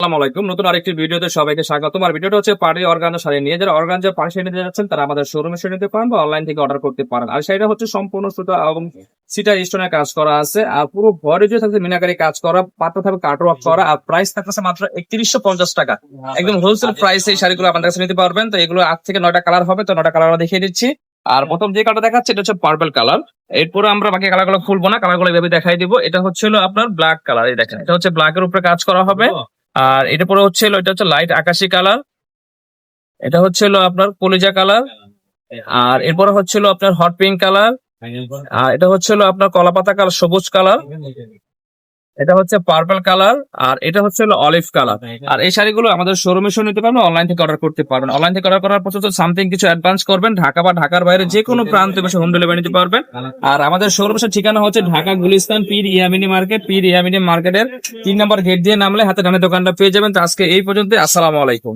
আসসালামু নতুন আরেকটি ভিডিওতে সবাইকে স্বাগতম। আর ভিডিওটা হচ্ছে শাড়ি নিয়ে। যারা অর্গানজা নিতে যাচ্ছেন, তারা আমাদের শোরুমে নিতে পারেন বা অনলাইন থেকে অর্ডার করতে পারেন। আর শাড়িটা হচ্ছে সম্পূর্ণ এবং কাজ করা আছে। আর পুরো থাকছে মিনাকারি কাজ করা পাত্র থাকবে কাটওয়ার্ক করা। আর প্রাইস মাত্র একত্রিশশো পঞ্চাশ টাকা। একদম হোলসেল এই শাড়িগুলো কাছে নিতে পারবেন। তো এগুলো আট থেকে নয়টা কালার হবে। তো নয়টা কালার আমরা দেখিয়ে দিচ্ছি। আর প্রথম যে কালারটা দেখাচ্ছে, এটা হচ্ছে পার্পল কালার এরপরে আমরা বাকি কালারগুলো খুলবো না। কালারগুলো এভাবে দেখাই দিব। এটা হচ্ছে আপনার ব্ল্যাক কালার এই দেখেন, এটা হচ্ছে ব্ল্যাক এর উপরে কাজ করা হবে। আর এটা পরে হচ্ছে এটা হচ্ছে লাইট আকাশি কালার এটা হচ্ছে আপনার কলিজা কালার আর এরপরে হচ্ছিল আপনার হট পিঙ্ক কালার আর এটা হচ্ছিল আপনার কলাপাতা কালার সবুজ কালার এটা হচ্ছে পার্পল কালার আর এটা হচ্ছে অলিভ কালার আর এই শাড়িগুলো আমাদের শোরুমে শুনে নিতে পারবেন অনলাইন থেকে অর্ডার করতে পারবেন। অনলাইন থেকে অর্ডার করার পর সামথিং কিছু অ্যাডভান্স করবেন ঢাকা বা ঢাকার বাইরে যে কোনো প্রান্তে বসে হোম ডেলিভারি নিতে পারবেন। আর আমাদের শোরুমের ঠিকানা হচ্ছে ঢাকা গুলিস্তান পীর ইয়ামিনী মার্কেট। পীর ইয়ামিনী মার্কেটের তিন নম্বর গেট দিয়ে নামলে হাতে ডানে দোকানটা পেয়ে যাবেন। তো আজকে এই পর্যন্ত আসসালামু আলাইকুম।